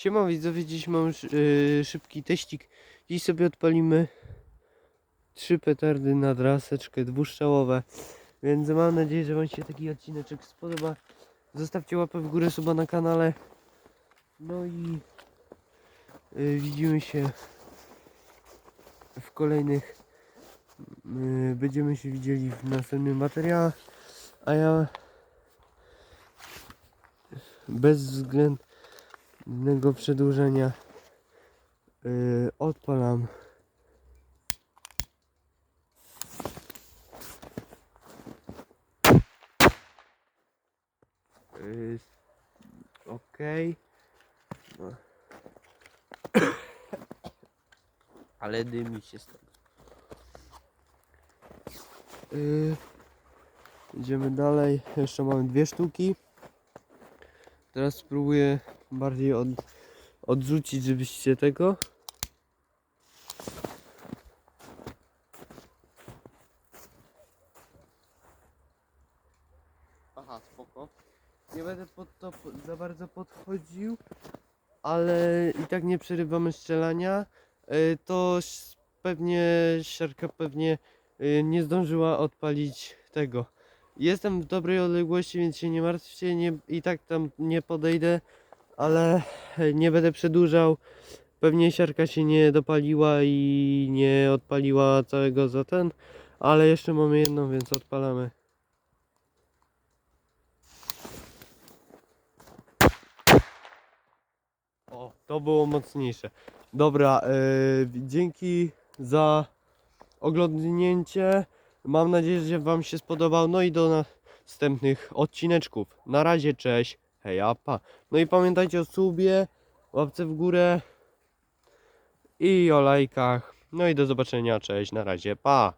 Siema widzowie, dziś mam yy, szybki teścik. Dziś sobie odpalimy trzy petardy na draseczkę dwuszczałowe. Więc mam nadzieję, że wam się taki odcineczek spodoba. Zostawcie łapę w górę, suba na kanale. No i yy, widzimy się w kolejnych yy, będziemy się widzieli w następnym materiałach. A ja bez względnego przedłużenia yy, odpalam Yy, Okej. No. Ale dymi się stąd. Yy, idziemy dalej. Jeszcze mamy dwie sztuki. Teraz spróbuję bardziej od, odrzucić, żebyście tego. Aha, spoko. Nie będę pod to za bardzo podchodził, ale i tak nie przerywamy strzelania. Y, To pewnie siarka pewnie y, nie zdążyła odpalić tego. Jestem w dobrej odległości, więc się nie martwcie, nie, i tak tam nie podejdę, ale nie będę przedłużał. Pewnie siarka się nie dopaliła i nie odpaliła całego za ten, ale jeszcze mamy jedną, więc odpalamy. O, to było mocniejsze. Dobra, yy, dzięki za oglądnięcie. Mam nadzieję, że Wam się spodobał. No i do następnych odcineczków. Na razie, cześć. Hej, pa. No i pamiętajcie o subie, łapce w górę i o lajkach. No i do zobaczenia, cześć, na razie, pa.